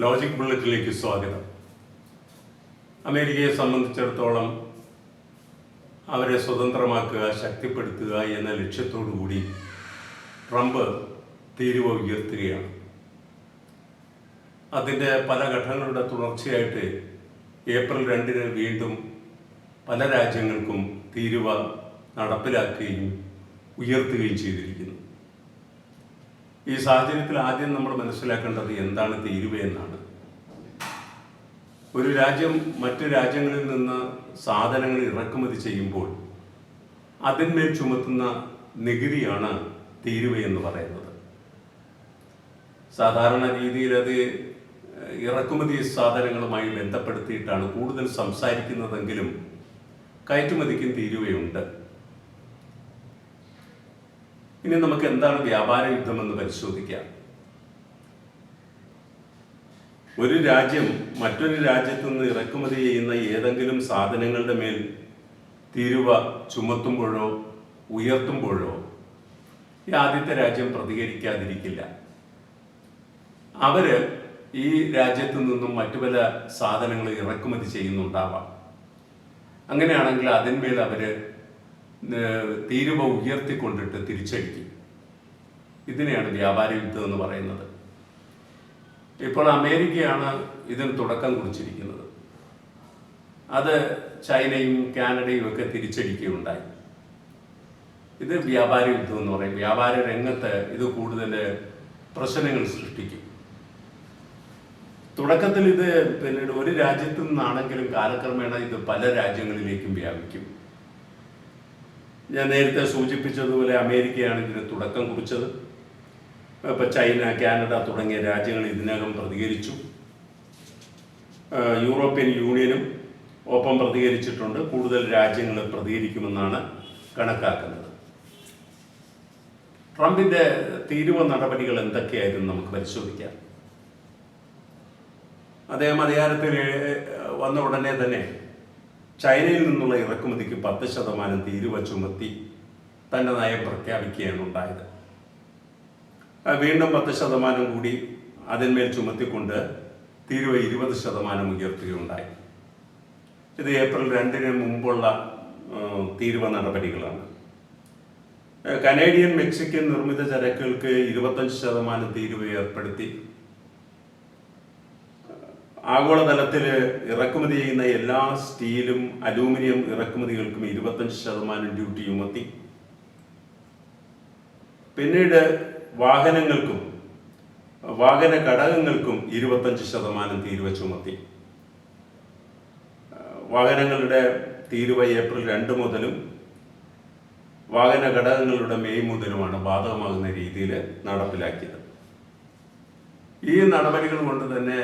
Logic ബുള്ളറ്റിലേക്ക് സ്വാഗതം. അമേരിക്കയെ സംബന്ധിച്ചിടത്തോളം അവരെ സ്വതന്ത്രമാക്കുക ശക്തിപ്പെടുത്തുക എന്ന ലക്ഷ്യത്തോടു കൂടി ട്രംപ് തീരുവ ഉയർത്തുകയാണ്. അതിന്റെ പല ഘട്ടങ്ങളുടെ തുടർച്ചയായിട്ട് ഏപ്രിൽ രണ്ടിന് വീണ്ടും പല രാജ്യങ്ങൾക്കും തീരുവ നടപ്പിലാക്കുകയും ഉയർത്തുകയും ചെയ്തിരിക്കുന്നു. ഈ സാഹചര്യത്തിൽ ആദ്യം നമ്മൾ മനസ്സിലാക്കേണ്ടത് എന്താണ് തീരുവ എന്നാണ്. ഒരു രാജ്യം മറ്റു രാജ്യങ്ങളിൽ നിന്ന് സാധനങ്ങൾ ഇറക്കുമതി ചെയ്യുമ്പോൾ അതിന്മേൽ ചുമത്തുന്ന നികുതിയാണ് തീരുവ എന്ന് പറയുന്നത്. സാധാരണ രീതിയിൽ അത് ഇറക്കുമതി സാധനങ്ങളുമായി ബന്ധപ്പെടുത്തിയിട്ടാണ് കൂടുതൽ സംസാരിക്കുന്നതെങ്കിലും കയറ്റുമതിക്കും തീരുവയുണ്ട്. ഇനി നമുക്ക് എന്താണ് വ്യാപാര യുദ്ധം എന്ന് പരിശോധിക്കാം. ഒരു രാജ്യം മറ്റൊരു രാജ്യത്തു നിന്ന് ഇറക്കുമതി ചെയ്യുന്ന ഏതെങ്കിലും സാധനങ്ങളുടെ മേൽ തീരുവ ചുമത്തുമ്പോഴോ ഉയർത്തുമ്പോഴോ ഈ ആദ്യത്തെ രാജ്യം പ്രതികരിക്കാതിരിക്കില്ല. അവർ ഈ രാജ്യത്തു നിന്നും മറ്റു പല സാധനങ്ങൾ ഇറക്കുമതി ചെയ്യുന്നുണ്ടാവാം. അങ്ങനെയാണെങ്കിൽ അതിന്മേൽ അവർ തീരുവ ഉയർത്തിക്കൊണ്ടിട്ട് തിരിച്ചടിക്കും. ഇതിനെയാണ് വ്യാപാര യുദ്ധം എന്ന് പറയുന്നത്. ഇപ്പോൾ അമേരിക്കയാണ് ഇതിന് തുടക്കം കുറിച്ചിരിക്കുന്നത്. അത് ചൈനയും കാനഡയും ഒക്കെ തിരിച്ചടിക്കുകയുണ്ടായി. ഇത് വ്യാപാര യുദ്ധം എന്ന് പറയും. വ്യാപാര രംഗത്ത് ഇത് കൂടുതൽ പ്രശ്നങ്ങൾ സൃഷ്ടിക്കും. തുടക്കത്തിൽ ഇത് പിന്നീട് ഒരു രാജ്യത്തു നിന്നാണെങ്കിലും കാലക്രമേണ ഇത് പല രാജ്യങ്ങളിലേക്കും വ്യാപിക്കും. ഞാൻ നേരത്തെ സൂചിപ്പിച്ചതുപോലെ അമേരിക്കയാണ് ഇതിന് തുടക്കം കുറിച്ചത്. ഇപ്പോൾ ചൈന കാനഡ തുടങ്ങിയ രാജ്യങ്ങൾ ഇതിനകം പ്രതികരിച്ചു. യൂറോപ്യൻ യൂണിയനും ഒപ്പം പ്രതികരിച്ചിട്ടുണ്ട്. കൂടുതൽ രാജ്യങ്ങൾ പ്രതികരിക്കുമെന്നാണ് കണക്കാക്കുന്നത്. ട്രംപിന്റെ തീരുവ നടപടികൾ എന്തൊക്കെയായിരുന്നു നമുക്ക് പരിശോധിക്കാം. അദ്ദേഹം അധികാരത്തിൽ വന്ന ഉടനെ തന്നെ ചൈനയിൽ നിന്നുള്ള ഇറക്കുമതിക്ക് പത്ത് ശതമാനം തീരുവ ചുമത്തി തന്റെ നയം പ്രഖ്യാപിക്കുകയാണ് ഉണ്ടായത്. വീണ്ടും പത്ത് ശതമാനം കൂടി അതിന്മേൽ ചുമത്തിക്കൊണ്ട് തീരുവ ഇരുപത് ശതമാനം ഉയർത്തുകയുണ്ടായി. ഇത് ഏപ്രിൽ രണ്ടിന് മുമ്പുള്ള തീരുവ നടപടികളാണ്. കനേഡിയൻ മെക്സിക്കൻ നിർമ്മിത ചരക്കുകൾക്ക് ഇരുപത്തഞ്ച് ശതമാനം തീരുവ ഏർപ്പെടുത്തി. ആഗോളതലത്തിൽ ഇറക്കുമതി ചെയ്യുന്ന എല്ലാ സ്റ്റീലും അലൂമിനിയം ഇറക്കുമതികൾക്കും ഇരുപത്തഞ്ച് ശതമാനം ഡ്യൂട്ടി ചുമത്തി പിന്നീട് വാഹനങ്ങൾക്കും വാഹന ഘടകങ്ങൾക്കും ഇരുപത്തഞ്ച് ശതമാനം തീരുവ ചുമത്തി വാഹനങ്ങളുടെ തീരുവ ഏപ്രിൽ രണ്ട് മുതലും വാഹന ഘടകങ്ങളുടെ മെയ് മുതലുമാണ് ബാധകമാകുന്ന രീതിയിൽ നടപ്പിലാക്കിയത്. ഈ നടപടികൾ കൊണ്ട് തന്നെ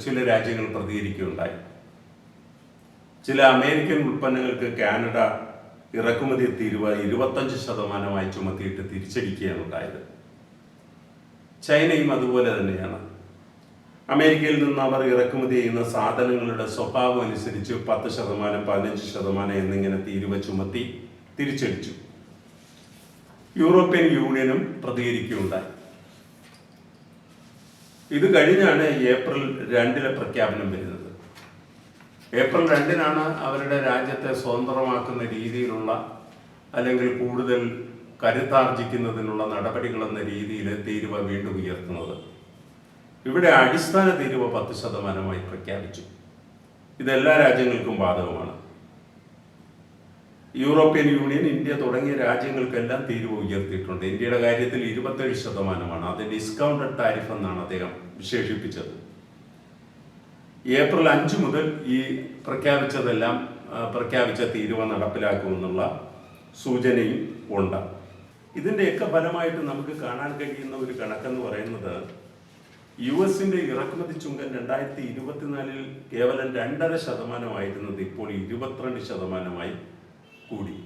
ചില രാജ്യങ്ങൾ പ്രതികരിക്കുകയുണ്ടായി. ചില അമേരിക്കൻ ഉൽപ്പന്നങ്ങൾക്ക് കാനഡ ഇറക്കുമതി തീരുവ ഇരുപത്തഞ്ച് ശതമാനമായി ചുമത്തിയിട്ട് തിരിച്ചടിക്കുകയാണ് ഉണ്ടായത്. ചൈനയും അതുപോലെ തന്നെയാണ്. അമേരിക്കയിൽ നിന്ന് അവർ ഇറക്കുമതി ചെയ്യുന്ന സാധനങ്ങളുടെ സ്വഭാവം അനുസരിച്ച് പത്ത് ശതമാനം പതിനഞ്ച് ശതമാനം എന്നിങ്ങനെ തീരുവ ചുമത്തി തിരിച്ചടിച്ചു. യൂറോപ്യൻ യൂണിയനും പ്രതികരിക്കുകയുണ്ടായി. ഇത് കഴിഞ്ഞാണ് ഏപ്രിൽ രണ്ടിലെ പ്രഖ്യാപനം വരുന്നത്. ഏപ്രിൽ രണ്ടിനാണ് അവരുടെ രാജ്യത്തെ സ്വതന്ത്രമാക്കുന്ന രീതിയിലുള്ള അല്ലെങ്കിൽ കൂടുതൽ കരുത്താർജിക്കുന്നതിനുള്ള നടപടികൾ എന്ന രീതിയിൽ തീരുവ വീണ്ടും ഉയർത്തുന്നത്. ഇവിടെ അടിസ്ഥാന തീരുവ പത്ത് ശതമാനമായി പ്രഖ്യാപിച്ചു. ഇതെല്ലാ രാജ്യങ്ങൾക്കും ബാധകമാണ്. യൂറോപ്യൻ യൂണിയൻ ഇന്ത്യ തുടങ്ങിയ രാജ്യങ്ങൾക്കെല്ലാം തീരുവ ഉയർത്തിയിട്ടുണ്ട്. ഇന്ത്യയുടെ കാര്യത്തിൽ ഇരുപത്തേഴ് ശതമാനമാണ്. അത് ഡിസ്കൗണ്ടഡ് ടാരിഫ് എന്നാണ് അദ്ദേഹം വിശേഷിപ്പിച്ചത്. ഏപ്രിൽ അഞ്ച് മുതൽ ഈ പ്രഖ്യാപിച്ചതെല്ലാം പ്രഖ്യാപിച്ച തീരുവ നടപ്പിലാക്കുമെന്നുള്ള സൂചനയും ഉണ്ട്. ഇതിന്റെയൊക്കെ ഫലമായിട്ട് നമുക്ക് കാണാൻ കഴിയുന്ന ഒരു കണക്കെന്ന് പറയുന്നത് യു എസിന്റെ ഇറക്കുമതി ചുങ്കം രണ്ടായിരത്തി ഇരുപത്തിനാലിൽ കേവലം രണ്ടര ശതമാനമായിരുന്നത് ഇപ്പോൾ ഇരുപത്തിരണ്ട് ശതമാനമായി കൂടി.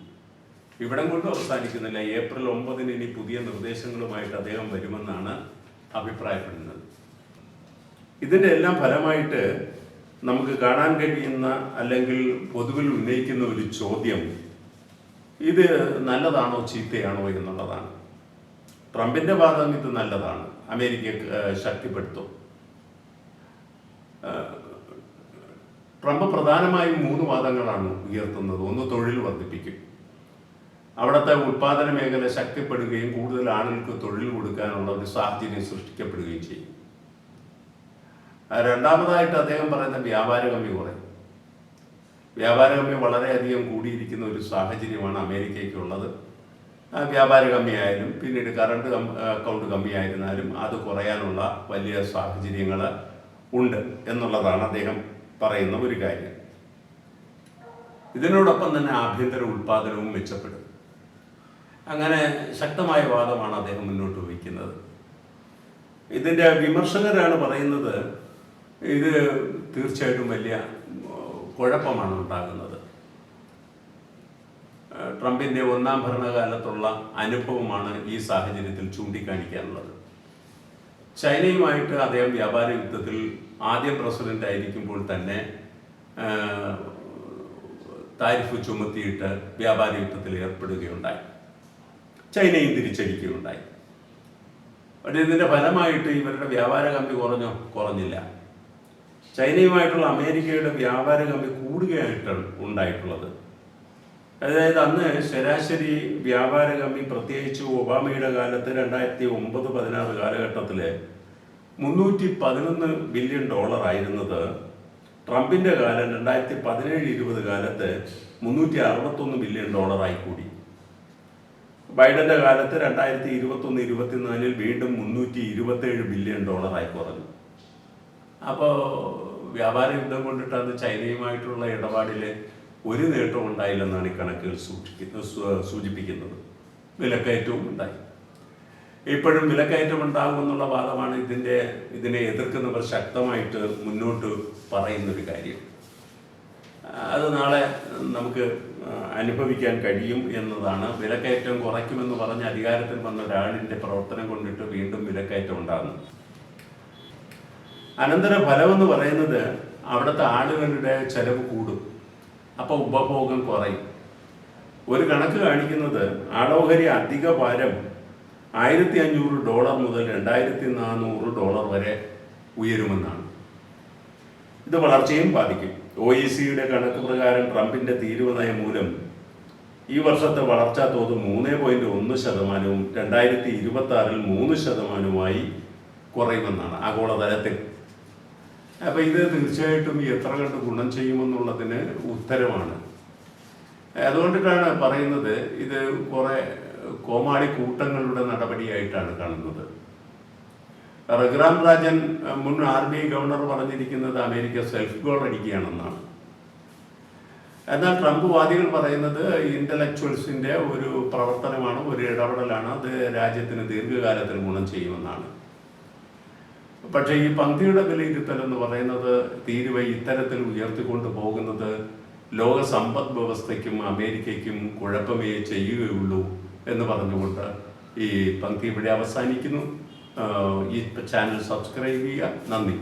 ഇവിടം കൊണ്ട് അവസാനിക്കുന്നില്ല. ഏപ്രിൽ ഒമ്പതിന് ഇനി പുതിയ നിർദ്ദേശങ്ങളുമായിട്ട് അദ്ദേഹം വരുമെന്നാണ് അഭിപ്രായപ്പെടുന്നത്. ഇതിന്റെ എല്ലാം ഫലമായിട്ട് നമുക്ക് കാണാൻ കഴിയുന്ന അല്ലെങ്കിൽ പൊതുവിൽ ഉന്നയിക്കുന്ന ഒരു ചോദ്യം ഇത് നല്ലതാണോ ചീത്തയാണോ എന്നുള്ളതാണ്. ട്രംപിന്റെ വാദം ഇത് നല്ലതാണ്. അമേരിക്ക ശക്തിപ്പെടുത്തും. ട്രംപ് പ്രധാനമായും മൂന്ന് വാദങ്ങളാണ് ഉയർത്തുന്നത്. ഒന്ന് തൊഴിൽ വർദ്ധിപ്പിക്കും. അവിടുത്തെ ഉൽപാദന മേഖല ശക്തിപ്പെടുകയും കൂടുതൽ ആളുകൾക്ക് തൊഴിൽ കൊടുക്കാനുള്ള ഒരു സാഹചര്യം സൃഷ്ടിക്കപ്പെടുകയും ചെയ്യും. രണ്ടാമതായിട്ട് അദ്ദേഹം പറയുന്ന വ്യാപാരകമ്മി കുറയും. വ്യാപാരകമ്മി വളരെയധികം കൂടിയിരിക്കുന്ന ഒരു സാഹചര്യമാണ് അമേരിക്കയ്ക്കുള്ളത്. വ്യാപാര കമ്മിയായാലും പിന്നീട് കറണ്ട് അക്കൗണ്ട് കമ്മിയായിരുന്നാലും അത് കുറയാനുള്ള വലിയ സാഹചര്യങ്ങൾ ഉണ്ട് എന്നുള്ളതാണ് അദ്ദേഹം പറയുന്ന ഒരു കാര്യം. ഇതിനോടൊപ്പം തന്നെ ആഭ്യന്തര ഉൽപാദനവും മെച്ചപ്പെടും. അങ്ങനെ ശക്തമായ വാദമാണ് അദ്ദേഹം മുന്നോട്ട് വയ്ക്കുന്നത്. ഇതിന്റെ വിമർശകരാണ് പറയുന്നത് ഇത് തീർച്ചയായിട്ടും വലിയ കുഴപ്പമാണ് ഉണ്ടാകുന്നത്. ട്രംപിന്റെ ഒന്നാം ഭരണകാലത്തുള്ള അനുഭവമാണ് ഈ സാഹചര്യത്തിൽ ചൂണ്ടിക്കാണിക്കാനുള്ളത്. ചൈനയുമായിട്ട് അദ്ദേഹം വ്യാപാര യുദ്ധത്തിൽ ആദ്യം പ്രസിഡന്റ് ആയിരിക്കുമ്പോൾ തന്നെ താരിഫ് ചുമത്തിയിട്ട് വ്യാപാര യുദ്ധത്തിൽ ഏർപ്പെടുകയുണ്ടായി. ചൈനയും തിരിച്ചടിക്കുകയുണ്ടായി. പക്ഷേ ഇതിന്റെ ഫലമായിട്ട് ഇവരുടെ വ്യാപാര കമ്പി കുറഞ്ഞോ? കുറഞ്ഞില്ല. ചൈനയുമായിട്ടുള്ള അമേരിക്കയുടെ വ്യാപാര കമ്പി കൂടുകയായിട്ടാണ് ഉണ്ടായിട്ടുള്ളത്. അതായത് അന്ന് ശരാശരി വ്യാപാര കമ്പി പ്രത്യേകിച്ച് ഒബാമയുടെ കാലത്ത് രണ്ടായിരത്തി ഒമ്പത് പതിനാറ് കാലഘട്ടത്തിൽ മുന്നൂറ്റി പതിനൊന്ന് ബില്യൺ ഡോളർ ആയിരുന്നത് ട്രംപിന്റെ കാലം രണ്ടായിരത്തി പതിനേഴ് ഇരുപത് കാലത്ത് മുന്നൂറ്റി അറുപത്തൊന്ന് ബില്യൺ ഡോളറായി കൂടി. ബൈഡന്റെ കാലത്ത് രണ്ടായിരത്തി ഇരുപത്തൊന്ന് ഇരുപത്തിനാലിൽ വീണ്ടും മുന്നൂറ്റി ഇരുപത്തേഴ് ബില്യൺ ഡോളറായി കുറഞ്ഞു. അപ്പോൾ വ്യാപാര യുദ്ധം കൊണ്ടിട്ടാണ് ചൈനയുമായിട്ടുള്ള ഇടപാടിൽ ഒരു നേട്ടവും ഉണ്ടായില്ലെന്നാണ് ഈ കണക്കുകൾ സൂക്ഷിക്കുന്നത് സൂചിപ്പിക്കുന്നത്. വിലക്കയറ്റവും ഉണ്ടായി. ഇപ്പോഴും വിലക്കയറ്റം ഉണ്ടാകും എന്നുള്ള വാദമാണ് ഇതിന്റെ ഇതിനെ എതിർക്കുന്നവർ ശക്തമായിട്ട് മുന്നോട്ട് പറയുന്നൊരു കാര്യം. അത് നാളെ നമുക്ക് അനുഭവിക്കാൻ കഴിയും എന്നതാണ്. വിലക്കയറ്റം കുറയ്ക്കുമെന്ന് പറഞ്ഞ് അധികാരത്തിൽ വന്ന ഒരാളിന്റെ പ്രവർത്തനം കൊണ്ടിട്ട് വീണ്ടും വിലക്കയറ്റം ഉണ്ടാകുന്നു അനന്തര ഫലമെന്ന് പറയുന്നത് അവിടുത്തെ ആളുകളുടെ ചെലവ് കൂടും. അപ്പോൾ ഉപഭോഗം കുറയും. ഒരു കണക്ക് കാണിക്കുന്നത് ആളോഹരി അധിക ഭാരം ആയിരത്തി അഞ്ഞൂറ് ഡോളർ മുതൽ രണ്ടായിരത്തി നാനൂറ് ഡോളർ വരെ ഉയരുമെന്നാണ്. ഇത് വളർച്ചയും ബാധിക്കും. ഒ ഇ സിയുടെ കണക്ക് പ്രകാരം ട്രംപിന്റെ തീരുവ നയം മൂലം ഈ വർഷത്തെ വളർച്ചാ തോത് മൂന്ന് പോയിന്റ് ഒന്ന് ശതമാനവും രണ്ടായിരത്തി ഇരുപത്തി ആറിൽ മൂന്ന് ശതമാനവുമായി കുറയുമെന്നാണ് ആഗോളതലത്തിൽ അപ്പൊ ഇത് തീർച്ചയായിട്ടും എത്ര കണ്ട് ഗുണം ചെയ്യുമെന്നുള്ളതിന് ഉത്തരമാണ്. അതുകൊണ്ടിട്ടാണ് പറയുന്നത് ഇത് കുറെ കോമാളി കൂട്ടങ്ങളുടെ നടപടിയായിട്ടാണ് കാണുന്നത്. റഘുറാം രാജൻ മുൻ ആർ ബി ഐ ഗവർണർ പറഞ്ഞിരിക്കുന്നത് അമേരിക്ക സെൽഫ് ഗോൾ അടിക്കുകയാണെന്നാണ്. എന്നാൽ ട്രംപ് വാദികൾ പറയുന്നത് ഇന്റലക്ച്വൽസിന്റെ ഒരു പ്രവർത്തനമാണ് ഒരു ഇടപെടലാണ് അത് രാജ്യത്തിന് ദീർഘകാലത്തിന് ഗുണം ചെയ്യുമെന്നാണ്. പക്ഷേ ഈ പന്തിയുടെ വിലയിരുത്തൽ എന്ന് പറയുന്നത് തീരുവ ഇത്തരത്തിൽ ഉയർത്തിക്കൊണ്ട് പോകുന്നത് ലോക സമ്പദ് വ്യവസ്ഥയ്ക്കും അമേരിക്കയ്ക്കും കുഴപ്പമേ ചെയ്യുകയുള്ളൂ എന്ന് പറഞ്ഞുകൊണ്ട് ഈ പങ്ക്തി ഇവിടെ അവസാനിക്കുന്നു. ഈ ചാനൽ സബ്സ്ക്രൈബ് ചെയ്യുക. നന്ദി.